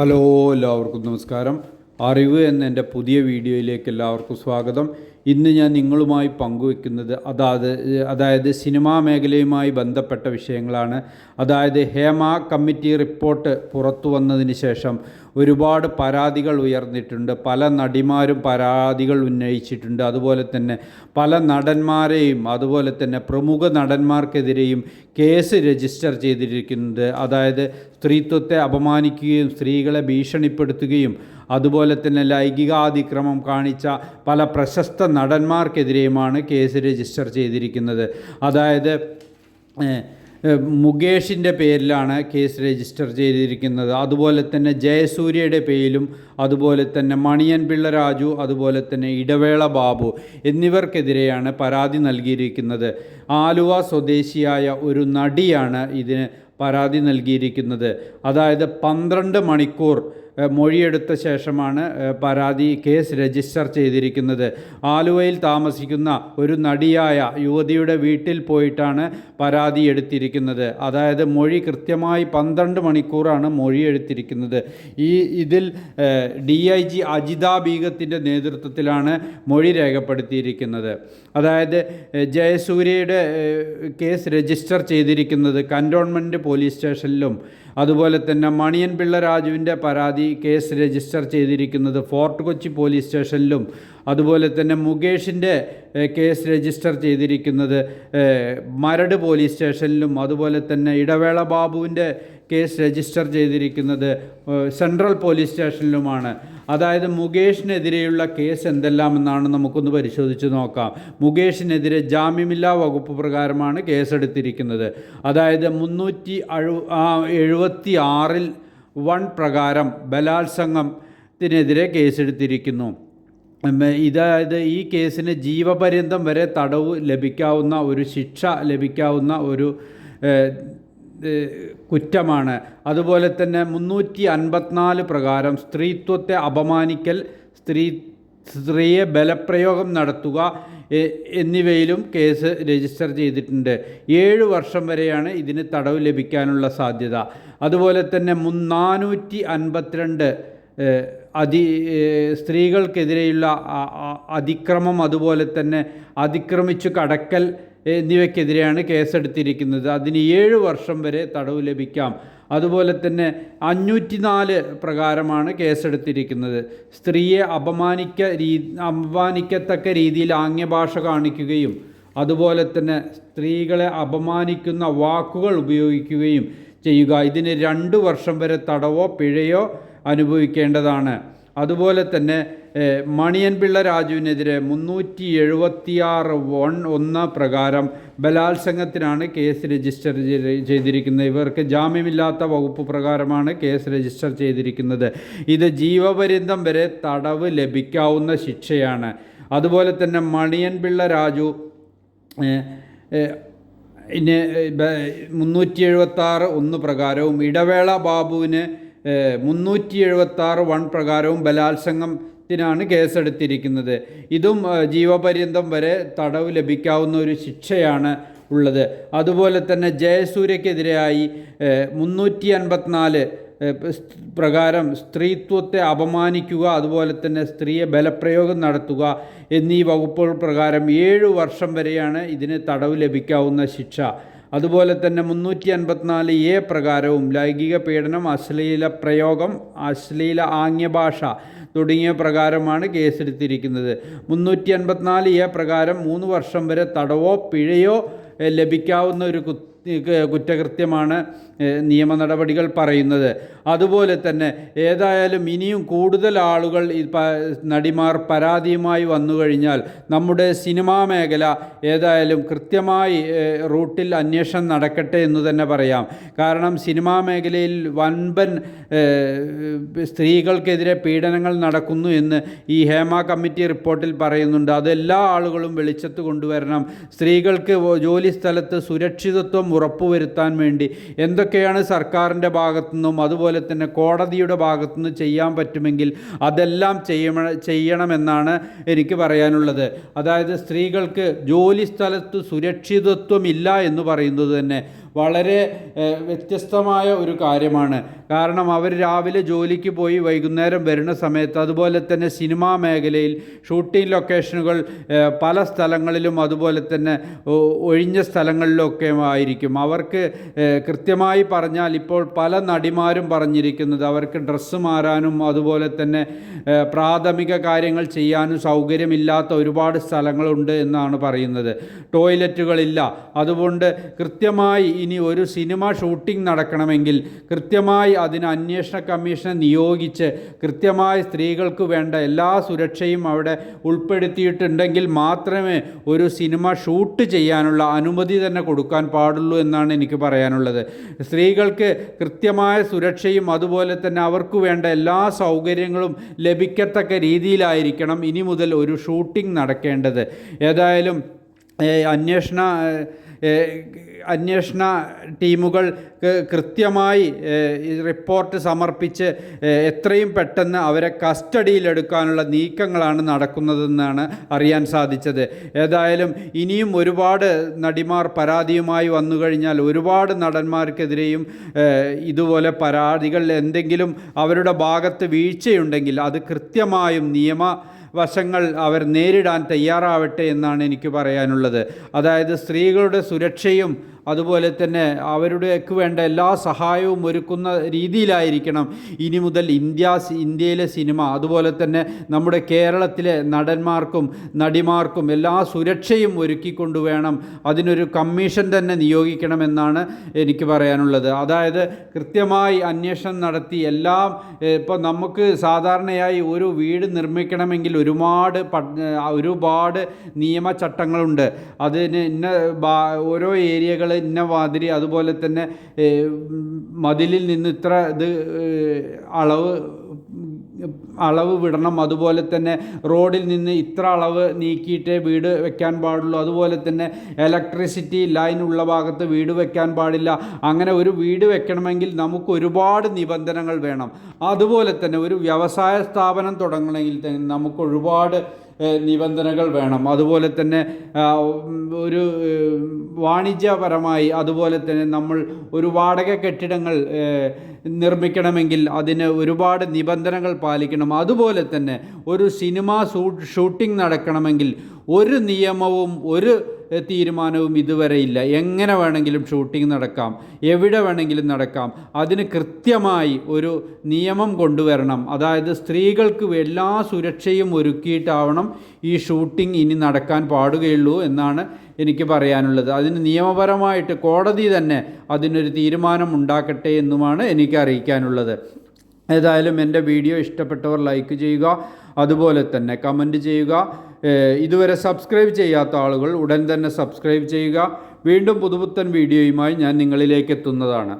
Hello എല്ലാവർക്കും നമസ്കാരം. അറിവ് എന്ന എന്റെ പുതിയ വീഡിയോയിലേക്ക് എല്ലാവർക്കും സ്വാഗതം. ഇന്ന് ഞാൻ നിങ്ങളുമായി പങ്കുവെക്കുന്നത് അതാത് അതായത് സിനിമാ മേഖലയുമായി ബന്ധപ്പെട്ട വിഷയങ്ങളാണ്. അതായത് ഹേമ കമ്മിറ്റി റിപ്പോർട്ട് പുറത്തു വന്നതിന് ശേഷം ഒരുപാട് പരാതികൾ ഉയർന്നിട്ടുണ്ട്. പല നടിമാരും പരാതികൾ ഉന്നയിച്ചിട്ടുണ്ട്. അതുപോലെ തന്നെ പല നടന്മാരെയും അതുപോലെ തന്നെ പ്രമുഖ നടന്മാർക്കെതിരെയും കേസ് രജിസ്റ്റർ ചെയ്തിരിക്കുന്നത് അതായത് സ്ത്രീത്വത്തെ അപമാനിക്കുകയും സ്ത്രീകളെ ഭീഷണിപ്പെടുത്തുകയും അതുപോലെ തന്നെ ലൈംഗികാതിക്രമം കാണിച്ച പല പ്രശസ്ത നടന്മാർക്കെതിരെയുമാണ് കേസ് രജിസ്റ്റർ ചെയ്തിരിക്കുന്നത്. അതായത് മുകേഷിന്റെ പേരിലാണ് കേസ് രജിസ്റ്റർ ചെയ്തിരിക്കുന്നത്. അതുപോലെ തന്നെ ജയസൂര്യയുടെ പേരിലും അതുപോലെ തന്നെ മണിയൻ പിള്ള രാജു അതുപോലെ തന്നെ ഇടവേള ബാബു എന്നിവർക്കെതിരെയാണ് പരാതി നൽകിയിരിക്കുന്നത്. ആലുവ സ്വദേശിയായ ഒരു നടിയാണ് ഇതിന് പരാതി നൽകിയിരിക്കുന്നത്. അതായത് പന്ത്രണ്ട് മണിക്കൂർ മൊഴിയെടുത്ത ശേഷമാണ് പരാതി കേസ് രജിസ്റ്റർ ചെയ്തിരിക്കുന്നത്. ആലുവയിൽ താമസിക്കുന്ന ഒരു നടിയായ യുവതിയുടെ വീട്ടിൽ പോയിട്ടാണ് പരാതി എടുത്തിരിക്കുന്നത്. അതായത് മൊഴി കൃത്യമായി പന്ത്രണ്ട് മണിക്കൂറാണ് മൊഴി എടുത്തിരിക്കുന്നത്. ഈ ഇതിൽ ഡി ഐ ജി അജിത ബീഗത്തിന്റെ നേതൃത്വത്തിലാണ് മൊഴി രേഖപ്പെടുത്തിയിരിക്കുന്നത്. അതായത് ജയസൂര്യയുടെ കേസ് രജിസ്റ്റർ ചെയ്തിരിക്കുന്നത് കന്റോൺമെന്റ് പോലീസ് സ്റ്റേഷനിലും അതുപോലെ തന്നെ മണിയൻ പിള്ള രാജുവിന്റെ പരാതി കേസ് രജിസ്റ്റർ ചെയ്തിരിക്കുന്നത് ഫോർട്ട് കൊച്ചി പോലീസ് സ്റ്റേഷനിലും അതുപോലെ തന്നെ മുകേഷിന്റെ കേസ് രജിസ്റ്റർ ചെയ്തിരിക്കുന്നത് മരട് പോലീസ് സ്റ്റേഷനിലും അതുപോലെ തന്നെ ഇടവേള ബാബുവിന്റെ കേസ് രജിസ്റ്റർ ചെയ്തിരിക്കുന്നത് സെൻട്രൽ പോലീസ് സ്റ്റേഷനിലുമാണ്. അതായത് മുകേഷിനെതിരെയുള്ള കേസ് എന്തെല്ലാമെന്നാണ് നമുക്കൊന്ന് പരിശോധിച്ച് നോക്കാം. മുകേഷിനെതിരെ ജാമ്യമില്ലാ വകുപ്പ് പ്രകാരമാണ് കേസെടുത്തിരിക്കുന്നത്. അതായത് മുന്നൂറ്റി അഴു എഴുപത്തി ആറിൽ വൺ പ്രകാരം ബലാത്സംഗത്തിനെതിരെ കേസെടുത്തിരിക്കുന്നു. ഇതായത് ഈ കേസിന് ജീവപര്യന്തം വരെ തടവ് ലഭിക്കാവുന്ന ഒരു ശിക്ഷ ലഭിക്കാവുന്ന ഒരു കുറ്റമാണ്. അതുപോലെ തന്നെ മുന്നൂറ്റി അൻപത്തിനാല് പ്രകാരം സ്ത്രീത്വത്തെ അപമാനിക്കൽ സ്ത്രീ സ്ത്രീയെ ബലപ്രയോഗം നടത്തുക എന്നിവയിലും കേസ് രജിസ്റ്റർ ചെയ്തിട്ടുണ്ട്. ഏഴ് വർഷം വരെയാണ് ഇതിന് തടവ് ലഭിക്കാനുള്ള സാധ്യത. അതുപോലെ തന്നെ മുൻ നാനൂറ്റി അൻപത്തിരണ്ട് അതി സ്ത്രീകൾക്കെതിരെയുള്ള അതിക്രമം അതുപോലെ തന്നെ അതിക്രമിച്ചു കടക്കൽ എന്നിവയ്ക്കെതിരെയാണ് കേസെടുത്തിരിക്കുന്നത്. അതിന് ഏഴ് വർഷം വരെ തടവ് ലഭിക്കാം. അതുപോലെ തന്നെ അഞ്ഞൂറ്റി നാല് പ്രകാരമാണ് കേസെടുത്തിരിക്കുന്നത്. സ്ത്രീയെ അപമാനിക്ക രീ അപമാനിക്കത്തക്ക രീതിയിൽ ആംഗ്യഭാഷ കാണിക്കുകയും അതുപോലെ തന്നെ സ്ത്രീകളെ അപമാനിക്കുന്ന വാക്കുകൾ ഉപയോഗിക്കുകയും ചെയ്യുക. ഇതിന് രണ്ട് വർഷം വരെ തടവോ പിഴയോ അനുഭവിക്കേണ്ടതാണ്. അതുപോലെ തന്നെ ഏഹ്, മണിയൻ പിള്ള രാജുവിനെതിരെ മുന്നൂറ്റി എഴുപത്തിയാറ് വൺ ഒന്ന് പ്രകാരം ബലാത്സംഗത്തിനാണ് കേസ് രജിസ്റ്റർ ചെയ്തിരിക്കുന്നത്. ഇവർക്ക് ജാമ്യമില്ലാത്ത വകുപ്പ് പ്രകാരമാണ് കേസ് രജിസ്റ്റർ ചെയ്തിരിക്കുന്നത്. ഇത് ജീവപര്യന്തം വരെ തടവ് ലഭിക്കാവുന്ന ശിക്ഷയാണ്. അതുപോലെ തന്നെ മണിയൻ പിള്ള രാജു ഇനി മുന്നൂറ്റി എഴുപത്താറ് ഒന്ന് പ്രകാരവും ഇടവേള ബാബുവിന് മുന്നൂറ്റി എഴുപത്താറ് വൺ പ്രകാരവും ബലാത്സംഗത്തിനാണ് കേസെടുത്തിരിക്കുന്നത്. ഇതും ജീവപര്യന്തം വരെ തടവ് ലഭിക്കാവുന്ന ഒരു ശിക്ഷയാണ് ഉള്ളത്. അതുപോലെ തന്നെ ജയസൂര്യക്കെതിരായി മുന്നൂറ്റി അൻപത്തിനാല് പ്രകാരം സ്ത്രീത്വത്തെ അപമാനിക്കുക അതുപോലെ തന്നെ സ്ത്രീയെ ബലപ്രയോഗം നടത്തുക എന്നീ വകുപ്പുകൾ പ്രകാരം ഏഴ് വർഷം വരെയാണ് ഇതിന് തടവ് ലഭിക്കാവുന്ന ശിക്ഷ. അതുപോലെ തന്നെ മുന്നൂറ്റി അൻപത്തിനാല് എ പ്രകാരവും ലൈംഗിക പീഡനം അശ്ലീല പ്രയോഗം അശ്ലീല ആംഗ്യഭാഷ തുടങ്ങിയ പ്രകാരമാണ് കേസെടുത്തിരിക്കുന്നത്. മുന്നൂറ്റി അൻപത്തിനാല് എ പ്രകാരം മൂന്ന് വർഷം വരെ തടവോ പിഴയോ ലഭിക്കാവുന്ന ഒരു കുറ്റകൃത്യമാണ് നിയമ നടപടികൾ പറയുന്നത്. അതുപോലെ തന്നെ ഏതായാലും ഇനിയും കൂടുതൽ ആളുകൾ നടിമാർ പരാതിയുമായി വന്നു കഴിഞ്ഞാൽ നമ്മുടെ സിനിമാ മേഖല ഏതായാലും കൃത്യമായി റൂട്ടിൽ അന്വേഷണം നടക്കട്ടെ എന്ന് തന്നെ പറയാം. കാരണം സിനിമാ മേഖലയിൽ വൻപൻ സ്ത്രീകൾക്കെതിരെ പീഡനങ്ങൾ നടക്കുന്നു എന്ന് ഈ ഹേമ കമ്മിറ്റി റിപ്പോർട്ടിൽ പറയുന്നുണ്ട്. അതെല്ലാ ആളുകളും വെളിച്ചത്ത് കൊണ്ടുവരണം. സ്ത്രീകൾക്ക് ജോലി സ്ഥലത്ത് സുരക്ഷിതത്വം ഉറപ്പുവരുത്താൻ വേണ്ടി എന്തൊക്കെയാണ് സർക്കാരിന്റെ ഭാഗത്തുനിന്നും അതുപോലെ തന്നെ കോടതിയുടെ ഭാഗത്തുനിന്ന് ചെയ്യാൻ പറ്റുമെങ്കിൽ അതെല്ലാം ചെയ്യണം ചെയ്യണമെന്നാണ് എനിക്ക് പറയാനുള്ളത്. അതായത് സ്ത്രീകൾക്ക് ജോലി സ്ഥലത്ത് സുരക്ഷിതത്വമില്ല എന്ന് പറയുന്നത് തന്നെ വളരെ വ്യത്യസ്തമായ ഒരു കാര്യമാണ്. കാരണം അവർ രാവിലെ ജോലിക്ക് പോയി വൈകുന്നേരം വരുന്ന സമയത്ത് അതുപോലെ തന്നെ സിനിമാ മേഖലയിൽ ഷൂട്ടിംഗ് ലൊക്കേഷനുകൾ പല സ്ഥലങ്ങളിലും അതുപോലെ തന്നെ ഒഴിഞ്ഞ സ്ഥലങ്ങളിലൊക്കെ ആയിരിക്കും. അവർക്ക് കൃത്യമായി പറഞ്ഞാൽ ഇപ്പോൾ പല നടിമാരും പറഞ്ഞിരിക്കുന്നത് അവർക്ക് ഡ്രസ്സ് മാറാനും അതുപോലെ തന്നെ പ്രാഥമിക കാര്യങ്ങൾ ചെയ്യാനും സൗകര്യമില്ലാത്ത ഒരുപാട് സ്ഥലങ്ങളുണ്ട് എന്നാണ് പറയുന്നത്. ടോയ്ലറ്റുകളില്ല. അതുകൊണ്ട് കൃത്യമായി ഇനി ഒരു സിനിമ ഷൂട്ടിംഗ് നടക്കണമെങ്കിൽ കൃത്യമായി അതിന് അന്വേഷണ കമ്മീഷനെ നിയോഗിച്ച് കൃത്യമായി സ്ത്രീകൾക്ക് വേണ്ട എല്ലാ സുരക്ഷയും അവിടെ ഉൾപ്പെടുത്തിയിട്ടുണ്ടെങ്കിൽ മാത്രമേ ഒരു സിനിമ ഷൂട്ട് ചെയ്യാനുള്ള അനുമതി തന്നെ കൊടുക്കാൻ പാടുള്ളൂ എന്നാണ് എനിക്ക് പറയാനുള്ളത്. സ്ത്രീകൾക്ക് കൃത്യമായ സുരക്ഷയും അതുപോലെ തന്നെ അവർക്ക് വേണ്ട എല്ലാ സൗകര്യങ്ങളും ലഭിക്കത്തക്ക രീതിയിലായിരിക്കണം ഇനി മുതൽ ഒരു ഷൂട്ടിംഗ് നടക്കേണ്ടത്. ഏതായാലും അന്വേഷണ അന്വേഷണ ടീമുകൾ കൃത്യമായി റിപ്പോർട്ട് സമർപ്പിച്ച് എത്രയും പെട്ടെന്ന് അവരെ കസ്റ്റഡിയിലെടുക്കാനുള്ള നീക്കങ്ങളാണ് നടക്കുന്നതെന്നാണ് അറിയാൻ സാധിച്ചത്. ഏതായാലും ഇനിയും ഒരുപാട് നടിമാർ പരാതിയുമായി വന്നു കഴിഞ്ഞാൽ ഒരുപാട് നടന്മാർക്കെതിരെയും ഇതുപോലെ പരാതികൾ എന്തെങ്കിലും അവരുടെ ഭാഗത്ത് വീഴ്ചയുണ്ടെങ്കിൽ അത് കൃത്യമായും നിയമ വശങ്ങൾ അവർ നേരിടാൻ തയ്യാറാവട്ടെ എന്നാണ് എനിക്ക് പറയാനുള്ളത്. അതായത് സ്ത്രീകളുടെ സുരക്ഷയും അതുപോലെ തന്നെ അവരുടെയൊക്കെ വേണ്ട എല്ലാ സഹായവും ഒരുക്കുന്ന രീതിയിലായിരിക്കണം. ഇനി മുതൽ ഇന്ത്യ ഇന്ത്യയിലെ സിനിമ അതുപോലെ തന്നെ നമ്മുടെ കേരളത്തിലെ നടന്മാർക്കും നടിമാർക്കും എല്ലാ സുരക്ഷയും ഒരുക്കിക്കൊണ്ട് വേണം. അതിനൊരു കമ്മീഷൻ തന്നെ നിയോഗിക്കണമെന്നാണ് എനിക്ക് പറയാനുള്ളത്. അതായത് കൃത്യമായി അന്വേഷണം നടത്തി എല്ലാം ഇപ്പോൾ നമുക്ക് സാധാരണയായി ഒരു വീട് നിർമ്മിക്കണമെങ്കിൽ ഒരുപാട് ഒരുപാട് നിയമചട്ടങ്ങളുണ്ട് അതിന് ഇന്ന ഓരോ ഏരിയകൾ ഇന്ന വാതിരി അതുപോലെ തന്നെ മതിലിൽ നിന്ന് ഇത്ര ഇത് അളവ് അളവ് വിടണം. അതുപോലെ തന്നെ റോഡിൽ നിന്ന് ഇത്ര അളവ് നീക്കിയിട്ടേ വീട് വെക്കാൻ പാടുള്ളൂ. അതുപോലെ തന്നെ ഇലക്ട്രിസിറ്റി ലൈൻ ഉള്ള ഭാഗത്ത് വീട് വെക്കാൻ പാടില്ല. അങ്ങനെ ഒരു വീട് വെക്കണമെങ്കിൽ നമുക്ക് ഒരുപാട് നിബന്ധനകൾ വേണം. അതുപോലെ തന്നെ ഒരു വ്യവസായ സ്ഥാപനം തുടങ്ങണമെങ്കിൽ തന്നെ നമുക്ക് ഒരുപാട് നിബന്ധനകൾ വേണം. അതുപോലെ തന്നെ ഒരു വാണിജ്യപരമായി അതുപോലെ തന്നെ നമ്മൾ ഒരു വാടക കെട്ടിടങ്ങൾ നിർമ്മിക്കണമെങ്കിൽ അതിന് ഒരുപാട് നിബന്ധനകൾ പാലിക്കണം. അതുപോലെ തന്നെ ഒരു സിനിമ ഷൂട്ടിംഗ് നടക്കണമെങ്കിൽ ഒരു നിയമവും ഒരു തീരുമാനവും ഇതുവരെ ഇല്ല. എങ്ങനെ വേണമെങ്കിലും ഷൂട്ടിംഗ് നടക്കാം എവിടെ വേണമെങ്കിലും നടക്കാം അതിന് കൃത്യമായി ഒരു നിയമം കൊണ്ടുവരണം. അതായത് സ്ത്രീകൾക്ക് എല്ലാ സുരക്ഷയും ഒരുക്കിയിട്ടാവണം ഈ ഷൂട്ടിംഗ് ഇനി നടക്കാൻ പാടുകയുള്ളൂ എന്നാണ് എനിക്ക് പറയാനുള്ളത്. അതിന് നിയമപരമായിട്ട് കോടതി തന്നെ അതിനൊരു തീരുമാനം ഉണ്ടാക്കട്ടെ എന്നുമാണ് എനിക്ക് അറിയിക്കാനുള്ളത്. ഏതായാലും എന്റെ വീഡിയോ ഇഷ്ടപ്പെട്ടവർ ലൈക്ക് ചെയ്യുക. അതുപോലെ തന്നെ കമന്റ് ചെയ്യുക. ഇതുവരെ സബ്സ്ക്രൈബ് ചെയ്യാത്ത ആളുകൾ ഉടൻ തന്നെ സബ്സ്ക്രൈബ് ചെയ്യുക. വീണ്ടും പുതുപുത്തൻ വീഡിയോയുമായി ഞാൻ നിങ്ങളിലേക്ക് എത്തുന്നതാണ്.